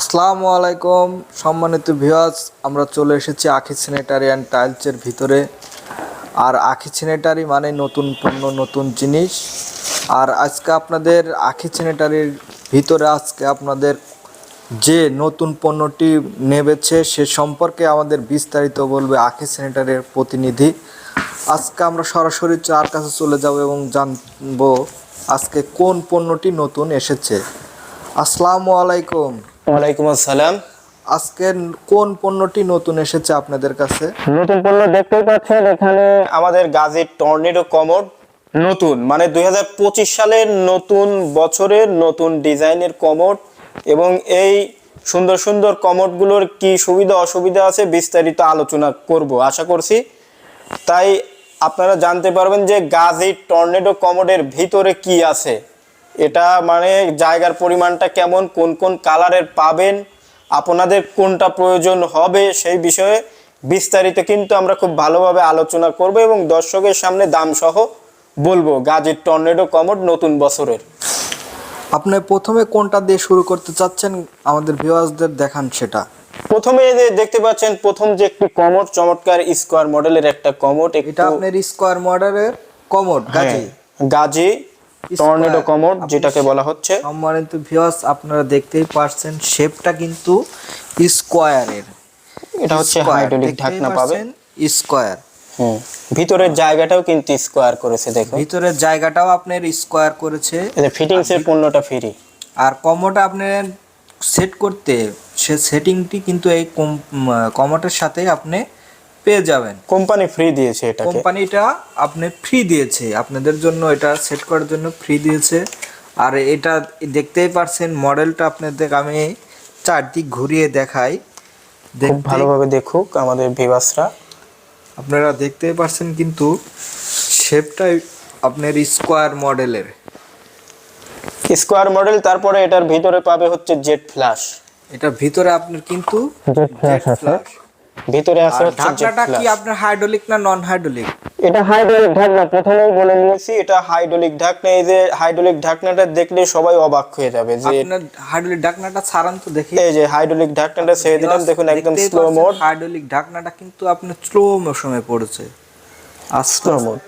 আসসালামু আলাইকুম, সম্মানিত ভিউয়ার্স, আমরা চলে এসেছি আখি স্যানিটারি অ্যান্ড টাইলসের ভিতরে। আর আখি স্যানিটারি মানে নতুন পণ্য, নতুন জিনিস। আর আজকে আপনাদের আখি স্যানিটারির ভিতরে আজকে আপনাদের যে নতুন পণ্যটি নেবেছে, সে সম্পর্কে আমাদের বিস্তারিত বলবে আখি স্যানিটারির প্রতিনিধি। আজকে আমরা সরাসরি চার কাছে চলে যাব এবং জানব আজকে কোন পণ্যটি নতুন এসেছে। আসসালামু আলাইকুম। ওয়ালাইকুম আসসালাম। আজকে কোন পণ্যটি নতুন এসেছে আপনাদের কাছে? নতুন পণ্য দেখতেই পাচ্ছেন এখানে আমাদের গাজীর টর্নেডো কমোড। নতুন মানে দুই হাজার পঁচিশ সালের নতুন বছরের নতুন ডিজাইনের কমোড এবং এই সুন্দর সুন্দর কমোডগুলোর কি সুবিধা অসুবিধা আছে বিস্তারিত আলোচনা করব আশা করছি। তাই আপনারা জানতে পারবেন যে গাজীর টর্নেডো কমোডের ভিতরে কি আছে। এটা মানে জায়গার পরিমাণটা কেমন কোন কোন কালারের পাবেন আপনাদের কোনটা প্রয়োজন হবে সেই বিষয়ে বিস্তারিত কিন্তু আমরা খুব ভালোভাবে আলোচনা করব এবং দর্শকের সামনে দাম সহ বলব গাজীর টর্নেডো কমোড নতুন বছরের। আপনি প্রথমে কোনটা দিয়ে শুরু করতে চাচ্ছেন আমাদের ভিউয়ার্সদের দেখান সেটা। প্রথমে যে দেখতে পাচ্ছেন প্রথম যে একটি কমোড চমৎকার স্কোয়ার মডেলের একটা কমোড এটা আপনার স্কোয়ার মডেলের commode Gazi. Gazi. Tornado commode যেটাকে বলা হচ্ছে। সম্মানিত ভিউয়ার্স আপনারা দেখতেই পারছেন শেপটা কিন্তু স্কোয়ারের এটা হচ্ছে হাইড্রোলিক ঢাকনা পাবে। স্কোয়ার ভিতরের জায়গাটাও কিন্তু স্কোয়ার করেছে দেখো ভিতরের জায়গাটাও আপনার স্কোয়ার করেছে। ফিটিংস এর পণ্যটা ফ্রি আর কমোটা আপনার সেট করতে সে সেটিংটি কিন্তু এই কমোটের সাথে আপনি পেয়ে যাবেন। কোম্পানি ফ্রি দিয়েছে এটা কোম্পানিটা আপনি ফ্রি দিয়েছে। আপনাদের জন্য এটা সেট করার জন্য ফ্রি দিয়েছে। আর এটা দেখতেই পারছেন মডেলটা আপনাদের আমি চারদিক ঘুরিয়ে দেখাই। খুব ভালোভাবে দেখুক আমাদের ভিভাসরা আপনারা দেখতেই পারছেন কিন্তু শেপটাই আপনার স্কোয়ার মডেলের স্কোয়ার মডেল তারপরে এটার ভিতরে পাবে হচ্ছে জেট ফ্ল্যাশ এটা ভিতরে আপনার কিন্তু জেট ফ্ল্যাশ আছে। ভিতরে আছে হচ্ছে ঢাকনাটা কি আপনার হাইড্রোলিক না নন হাইড্রোলিক এটা হাইড্রোলিক ঢাকনা প্রথমেই বলে নিয়েছি এটা হাইড্রোলিক ঢাকনা। এই যে হাইড্রোলিক ঢাকনাটা দেখলে সবাই অবাক হয়ে যাবে যে আপনার হাইড্রোলিক ঢাকনাটা ছাড়ান তো দেখি। এই যে হাইড্রোলিক ঢাকনাটা ছেড়ে দিলাম দেখুন একদম স্লো মোড হাইড্রোলিক ঢাকনাটা কিন্তু আপনার স্লো মোশনে পড়েছে। আস্তে স্লো মোড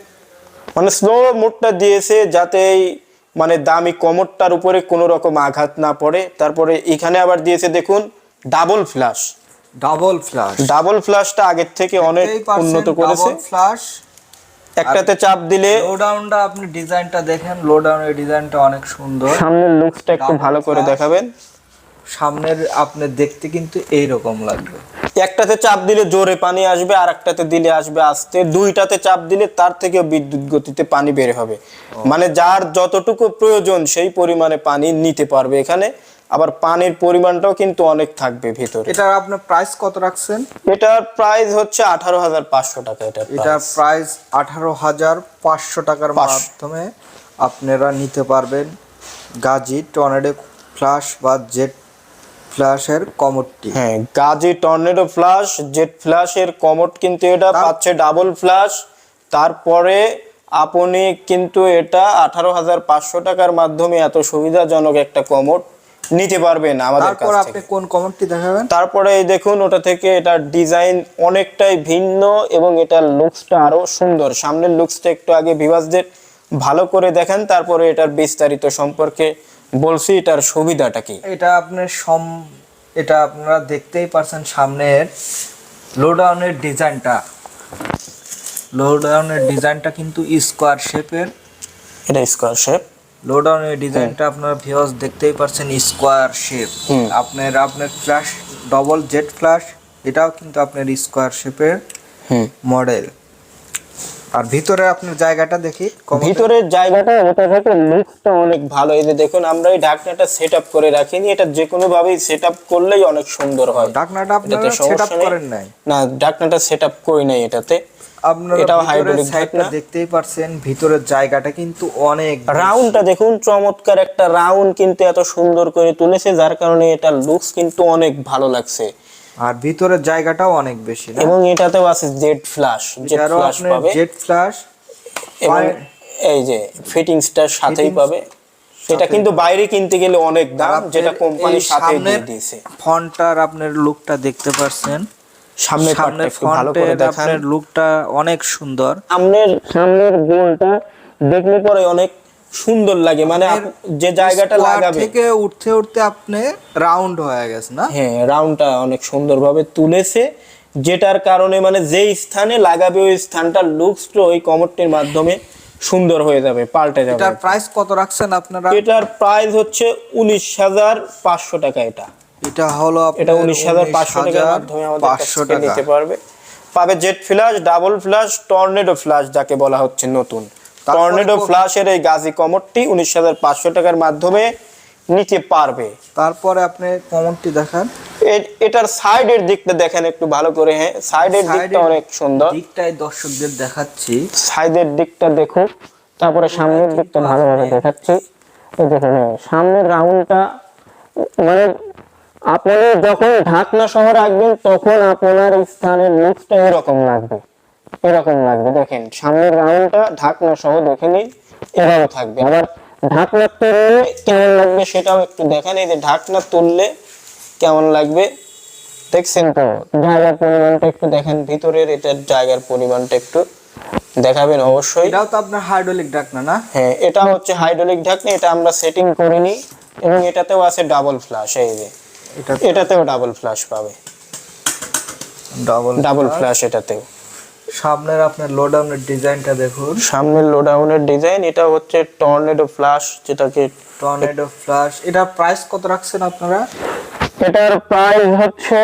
মানে স্লো মোডটা দিয়েছে যাতে এই মানে দামি কমোডটার উপরে কোনো রকম আঘাত না পড়ে। তারপরে এখানে আবার দিয়েছে দেখুন double flash double flash double ফ্ল্যাশটা আগের থেকে অনেক উন্নত করেছে। ফ্ল্যাশ একটাতে চাপ দিলে লো ডাউনটা আপনি ডিজাইনটা দেখেন লো ডাউনের ডিজাইনটা অনেক সুন্দর। সামনের লুকসটা একটু ভালো করে দেখাবেন। সামনের আপনি দেখতে কিন্তু এই রকম লাগবে। একটাতে চাপ দিলে জোরে পানি আসবে আর একটাতে দিলে আসবে আস্তে। দুইটাতে চাপ দিলে তার থেকে বিদ্যুৎ গতিতে পানি বের হবে। মানে যার যতটুকু প্রয়োজন সেই পরিমাণে পানি নিতে পারবে এখানে। আবার পানির পরিমাণটাও কিন্তু অনেক থাকবে ভিতরে। এটার আপনার প্রাইস কত রাখছেন? এটার প্রাইস হচ্ছে আঠারো হাজার পাঁচশো টাকা এটা এটার। প্রাইস আঠারো হাজার পাঁচশো টাকার মাধ্যমে আপনারা নিতে পারবেন গাজি টর্নেডো ফ্ল্যাশ বা জেট ফ্ল্যাশের কমোডটি। হ্যাঁ গাজি টর্নেডো ফ্ল্যাশ জেট ফ্ল্যাশের কমোড কিন্তু এটা পাচ্ছে ডাবল ফ্ল্যাশ তারপরে আপনি কিন্তু এটা আঠারো হাজার পাঁচশো টাকার মাধ্যমে এত সুবিধাজনক একটা কমোড নিতে পারবেন আমাদের কাছ তারপর থেকে। আপনি কোন কমোডটি দেখাবেন? তারপরে দেখুন ওটা থেকে এটার ডিজাইন অনেকটাই ভিন্ন এবং এটার লুকসটা আরও সুন্দর। সামনের লুকসটা একটু আগে ভিভাসদের ভালো করে দেখেন তারপরে এটার বিস্তারিত সম্পর্কে বলছি এটার সুবিধাটা কি? এটা আপনার সম এটা আপনারা দেখতেই পারছেন সামনের লোডাউনের ডিজাইনটা। লোডাউনের ডিজাইনটা কিন্তু স্কোয়ার শেপের এটা স্কোয়ার শেপ লো ডাউনের ডিজাইনটা আপনারা ভিউয়ার্স দেখতেই পারছেন স্কোয়ার শেপ আপনার আপনার ফ্ল্যাশ ডবল জেট ফ্ল্যাশ এটাও কিন্তু আপনার স্কোয়ার শেপের হুম। মডেল আর ভিতরে আপনার জায়গাটা দেখি ভিতরের জায়গাটা ওটা থেকে লুকটা অনেক ভালো। এই যে দেখুন আমরা এই ঢাকনাটা সেট আপ করে রাখিনি। এটা যে কোনো ভাবেই সেট আপ করলেই অনেক সুন্দর হয়। ঢাকনাটা আপনারা এটাতে সেট নেই। করেন নাই। না ঢাকনাটা সেট আপ করি নাই এটাতে। এটাও ভিতরের hydraulic সাইডটা দেখতেই পারছেন ভিতরের জায়গাটা কিন্তু অনেক রাউন্ডটা দেখুন চমৎকার একটা রাউন্ড কিন্তু এত সুন্দর করে তুলেছে যার কারণে এটা লুকস কিন্তু অনেক ভালো লাগছে। আর ভিতরের জায়গাটাও অনেক বেশি এবং এটাতেও আছে জেড ফ্ল্যাশ জেড ফ্ল্যাশ পাবে। জেট ফ্ল্যাশ এবং এই যে ফিটিংসটার সাথেই পাবে। সেটা কিন্তু বাইরে কিনতে গেলে অনেক দাম যেটা কোম্পানি এই সাথে দিয়ে দিয়েছে। আপনার লুকটা দেখতে পাচ্ছেন সামনের পার্টটা সামনের একটু ভালো করে দেখান। আপনার লুকটা অনেক সুন্দর। সামনের সামনের গোলটা দেখলে পরে অনেক সুন্দর লাগে। মানে যে জায়গাটা লাগাবে। থেকে উঠতে উঠতে আপনি রাউন্ড হয়ে গেছে না? হ্যাঁ রাউন্ডটা অনেক সুন্দরভাবে তুলেছে। যেটার কারণে মানে যেই স্থানে লাগাবে ওই স্থানটার লুকসটা ওই কমরটির মাধ্যমে সুন্দর হয়ে যাবে পাল্টে যাবে। এটার প্রাইস কত রাখছেন আপনারা? এটার প্রাইস হচ্ছে উনিশ হাজার পাঁচশো টাকা এটা। এটা হলো এটা উনিশ হাজার পাঁচশো টাকার মাধ্যমে আমাদের কাছ নিতে পারবে। পাবে jet flash double flash tornado flash যাকে বলা হচ্ছে নতুন। টর্নেডো ফ্ল্যাশের এই গাজি কমরটি উনিশ হাজার পাঁচশো টাকার মাধ্যমে নিতে পারবে। তারপরে আপনি কমনটি দেখান। এটার সাইডের দিকটা দেখেন একটু ভালো করে হ্যাঁ। সাইডের দিকটা অনেক সুন্দর। দিকটাই দর্শকদের দেখাচ্ছি। সাইডের দিকটা দেখুন। তারপরে সামনের দিকটা ভালোভাবে দেখাচ্ছি। এই দেখুন সামনের রাউন্ডটা মানে আপনি যখন ঢাকনা সহ রাখবেন তখন আপনার স্থানের লুকসটা এরকম লাগবে। এরকম লাগবে দেখেন সামনের রাউন্ডটা ঢাকনা সহ দেখে নিন এভাবে থাকবে। আবার ঢাকনা তুললে কেমন লাগবে সেটাও একটু দেখেন এই যে ঢাকনা তুললে কেমন লাগবে। দেখছেন তো জায়গার পরিমাণটা একটু দেখেন ভিতরের এটার জায়গার পরিমাণটা একটু দেখাবেন অবশ্যই। এটাও তো আপনার হাইড্রোলিক ডাকনা না? হ্যাঁ এটা হচ্ছে হাইড্রোলিক ঢাকনি এটা আমরা সেটিং করিনি এবং এটাতেও আছে ডাবল ফ্ল্যাশ এই যে। এটা এটাতেও ডাবল ফ্ল্যাশ পাবে। ডাবল ডাবল ফ্ল্যাশ এটাতেও। সামনের আপনার লোডাউনের ডিজাইনটা দেখুন। সামনের লোডাউনের ডিজাইন এটা হচ্ছে টর্নেডো ফ্ল্যাশ যেটাকে টর্নেডো ফ্ল্যাশ এটা প্রাইস কত রাখছেন আপনারা? এটার প্রাইস হচ্ছে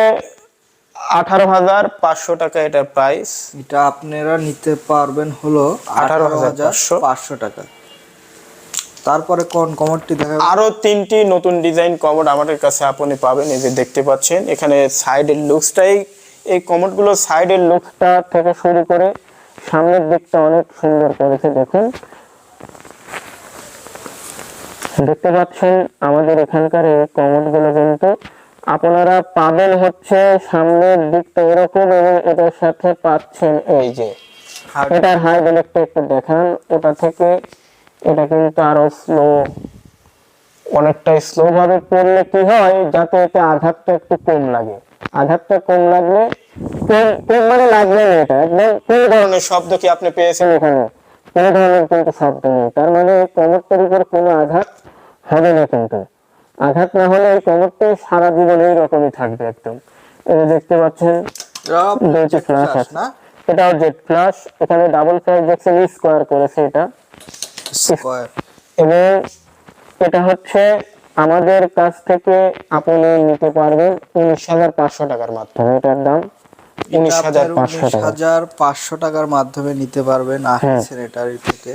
আঠারো হাজার পাঁচশো টাকা এটার প্রাইস এটা আপনারা নিতে পারবেন হলো আঠারো হাজার পাঁচশো টাকা। তারপরে কোন কমরটি দেখা আরও তিনটি নতুন ডিজাইন কমোড আমাদের কাছে আপনি পাবেন এই যে দেখতে পাচ্ছেন। এখানে সাইডের লুকসটাই এই কমোডগুলো সাইডের লুকসটা থেকে শুরু করে সামনের দিকটা অনেক সুন্দর করেছে দেখুন। দেখতে পাচ্ছেন আমাদের এখানকার এই কমোডগুলো কিন্তু আপনারা পাবেন হচ্ছে সামনের দিকটা এরকম এবং এটার সাথে পাচ্ছেন এই যে এটার হাইড্রোলিকটা একটু দেখান ওটা থেকে এটা কিন্তু আরও স্লো অনেকটা স্লো ভাবে পড়লে কি হয় যাতে এতে আঘাতটা একটু কম লাগে। আঘাতটা কম লাগলে কম মানে লাগবে না এটা একদম কোন ধরনের শব্দ কি আপনি পেয়েছেন এখানে? কোন ধরনের কিন্তু শব্দ নেই তার মানে কমরটার উপর কোনো আঘাত হবে না কিন্তু। আঘাত না হলে এই কমরটা সারা জীবন এইরকমই থাকবে একদম। যে দেখতে পাচ্ছেন দুইটি ফ্ল্যাশ আছে। এটাও জেট ফ্ল্যাশ এখানে ডাবল ফ্ল্যাশ দেখছেন স্কোয়ার করেছে এটা। স্কয়ার এবং এটা হচ্ছে আমাদের কাছ থেকে আপনি নিতে পারবেন উনিশ হাজার পাঁচশো টাকার মাধ্যমে। এটার দাম উনিশ হাজার পাঁচশো হাজার পাঁচশো টাকার মাধ্যমে নিতে পারবেন আহ আহি থেকে।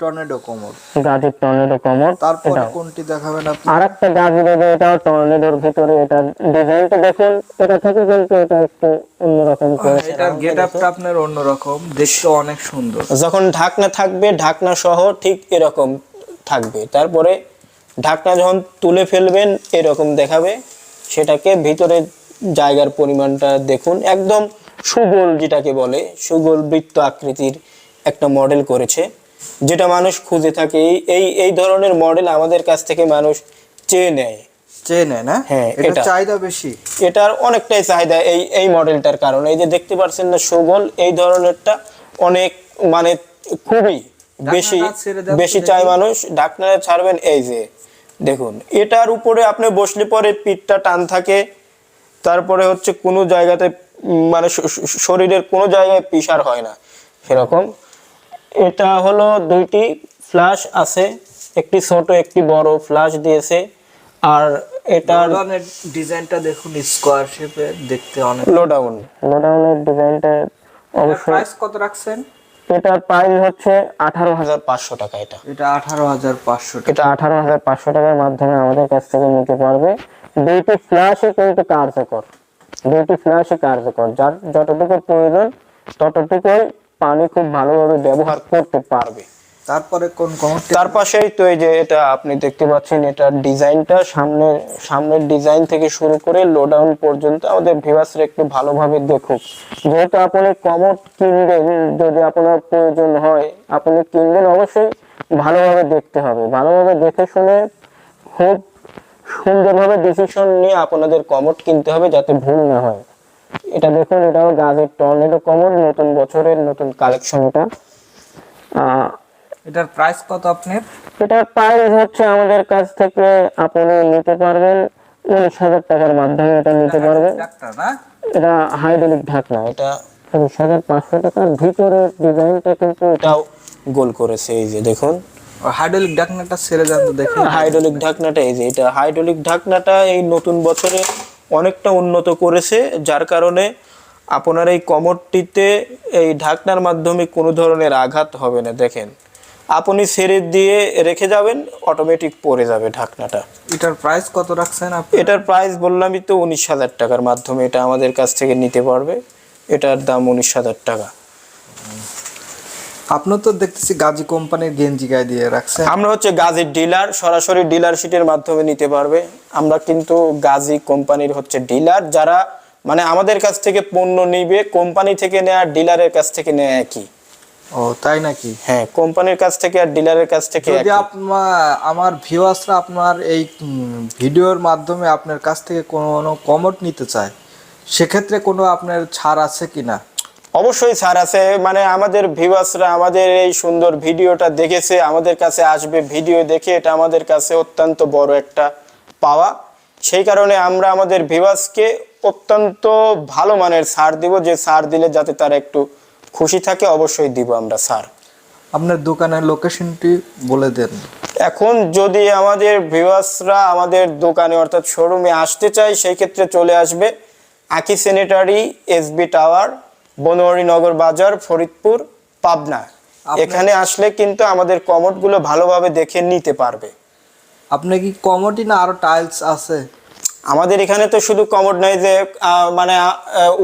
টর্নেডো কমর। গাজীর টর্নেডো কমর তারপরে কোনটি দেখাবেন আপনি? আর একটা গাজি দেবে এটাও টর্নেডোর ভিতরে এটা ডিজাইনটা দেখুন। এটা থেকে কিন্তু এটা একটু অন্যরকম করেছে এটার গেট আপটা আপনার অন্যরকম দেখতে অনেক সুন্দর। যখন ঢাকনা থাকবে ঢাকনা সহ ঠিক এরকম থাকবে। তারপরে ঢাকনা যখন তুলে ফেলবেন এরকম দেখাবে। সেটাকে ভিতরে জায়গার পরিমাণটা দেখুন। একদম সুগোল যেটাকে বলে সুগোল বৃত্ত আকৃতির একটা মডেল করেছে। যেটা মানুষ খুঁজে থাকে এই- এই ধরনের মডেল আমাদের কাছ থেকে মানুষ চেয়ে নেয়। না? হ্যাঁ, এটা এটা। চাহিদা বেশি? এটার অনেকটাই চাহিদা এই এই মডেলটার কারণে। এই যে দেখতে পাচ্ছেন না সুগোল এই ধরনেরটা অনেক মানে খুবই বেশি বেশি চাই মানুষ। ঢাকনাটা ছাড়বেন এই যে দেখুন। এটার উপরে আপনি বসলে পরে পিঠটা টান থাকে তারপরে হচ্ছে কোনো জায়গাতে মানে শরীরের কোনো জায়গায় পিসার হয় না। সেরকম। এটা হলো দুইটি ফ্ল্যাশ আছে একটি ছোট একটি বড় ফ্ল্যাশ দিয়েছে। আর এটার ডিজাইনটা দেখুন স্কোয়ার শেপের দেখতে অনেক লোডাউন লোডাউনের ডিজাইনটা অবশ্যই প্রাইস কত রাখছেন? এটার প্রাইস হচ্ছে আঠারো হাজার পাঁচশো টাকা এটা। এটা আঠারো হাজার পাঁচশো টাকা। এটা আঠারো হাজার পাঁচশো টাকার মাধ্যমে আমাদের কাছ থেকে নিতে পারবে। দুইটি ফ্ল্যাশই কিন্তু কার্যকর। দুইটি ফ্ল্যাশই কার্যকর। যার যতটুকু প্রয়োজন ততটুকুই পানি খুব ভালোভাবে ব্যবহার করতে পারবে। তারপরে কোন তার পাশেই তো এই যে এটা আপনি দেখতে পাচ্ছেন এটার ডিজাইনটা সামনে সামনের ডিজাইন থেকে শুরু করে লোডাউন পর্যন্ত আমাদের ভিভাসরা একটু ভালোভাবে দেখুক। যেহেতু আপনি কমোড কিনবেন যদি আপনার প্রয়োজন হয় আপনি কিনবেন অবশ্যই ভালোভাবে দেখতে হবে। ভালোভাবে দেখে শুনে খুব সুন্দরভাবে ডিসিশন নিয়ে আপনাদের কমোড কিনতে হবে যাতে ভুল না হয়। এটা দেখুন এটাও গাজের টর্নেডো কমোড নতুন বছরের নতুন কালেকশন এটা। এটার প্রাইস কত আপনার? এটার প্রাইস হচ্ছে আমাদের কাছ থেকে আপনি নিতে পারবেন উনিশ হাজার টাকার মাধ্যমে এটা নিতে পারবেন। এটা হাইড্রোলিক ঢাকনা এটা উনিশ হাজার পাঁচশো টাকার ভিতরের ডিজাইনটা কিন্তু এটাও গোল করেছে এই যে দেখুন। হাইড্রোলিক ঢাকনাটা ছেড়ে যান দেখুন দেখি। হাইড্রোলিক ঢাকনাটা এই যে এটা হাইড্রোলিক ঢাকনাটা এই নতুন বছরে অনেকটা উন্নত করেছে যার কারণে আপনার এই কমরটিতে এই ঢাকনার মাধ্যমে কোনো ধরনের আঘাত হবে না। দেখেন আপনি ছেড়ে দিয়ে রেখে যাবেন অটোমেটিক পড়ে যাবে ঢাকনাটা। এটার প্রাইস কত রাখছেন আপনি? এটার প্রাইস বললামই তো উনিশ হাজার টাকার মাধ্যমে এটা আমাদের কাছ থেকে নিতে পারবে। এটার দাম উনিশ হাজার টাকা। আপনার তো দেখতেছি গাজী কোম্পানির গেঞ্জি গায়ে দিয়ে রাখছে। আমরা হচ্ছে গাজীর ডিলার সরাসরি ডিলারশিটের মাধ্যমে নিতে পারবে। আমরা কিন্তু গাজী কোম্পানির হচ্ছে ডিলার যারা মানে আমাদের কাছ থেকে পণ্য নিবে কোম্পানি থেকে নেয় ডিলারের কাছ থেকে নেয় একই। ও তাই নাকি? হ্যাঁ কোম্পানির কাছ থেকে আর ডিলারের কাছ থেকে যদি আপনার আমার ভিউয়ার্সরা আপনার এই ভিডিওর মাধ্যমে আপনার কাছ থেকে কোনো কমট নিতে চায় সেক্ষেত্রে কোনো আপনার ছাড় আছে কিনা? অবশ্যই ছাড় আছে। মানে আমাদের ভিউয়ার্সরা আমাদের এই সুন্দর ভিডিওটা দেখেছে আমাদের কাছে আসবে ভিডিও দেখে এটা আমাদের কাছে অত্যন্ত বড় একটা পাওয়া। সেই কারণে আমরা আমাদের ভিউয়ার্সকে অত্যন্ত ভালো মানের সার দিব যে সার দিলে যাতে তারা একটু খুশি থাকে অবশ্যই দিব আমরা ছাড় আপনার দোকানের লোকেশনটি বলে দেন। এখন যদি আমাদের ভিউয়ার্সরা আমাদের দোকানে অর্থাৎ শোরুমে আসতে চায় সেই ক্ষেত্রে চলে আসবে। আকি sanitary S B tower Banwari Nagar Bazar Faridpur Pabna. এখানে আসলে কিন্তু আমাদের কমোডগুলো ভালোভাবে দেখে নিতে পারবে। আপনি কি কমোডি না আরও টাইলস আছে? আমাদের এখানে তো শুধু কমোড নাই যে মানে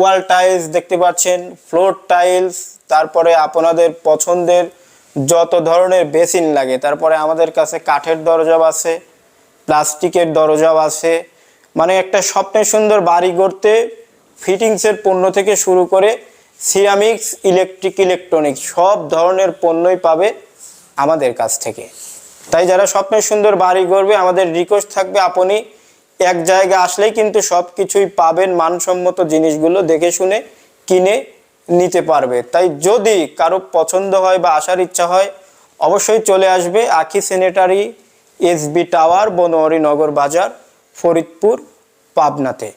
ওয়াল টাইলস দেখতে পাচ্ছেন ফ্লোর টাইলস তারপরে আপনাদের পছন্দের যত ধরনের বেসিন লাগে তারপরে আমাদের কাছে কাঠের দরজাও আছে প্লাস্টিকের দরজাও আছে। মানে একটা স্বপ্নের সুন্দর বাড়ি গড়তে ফিটিংসের পণ্য থেকে শুরু করে সিরামিক্স, ইলেকট্রিক, ইলেকট্রনিক্স সব ধরনের পণ্যই পাবে আমাদের কাছ থেকে। তাই যারা স্বপ্নের সুন্দর বাড়ি করবে, আমাদের রিকোয়েস্ট থাকবে আপনি এক জায়গা আসলেই কিন্তু সব কিছুই পাবেন, মানসম্মত জিনিসগুলো দেখে শুনে কিনে নিতে পারবে। তাই যদি কারও পছন্দ হয় বা আসার ইচ্ছা হয়, অবশ্যই চলে আসবে Akhi sanitary SB tower Banwari Nagar বাজার, ফরিদপুর, পাবনাতে।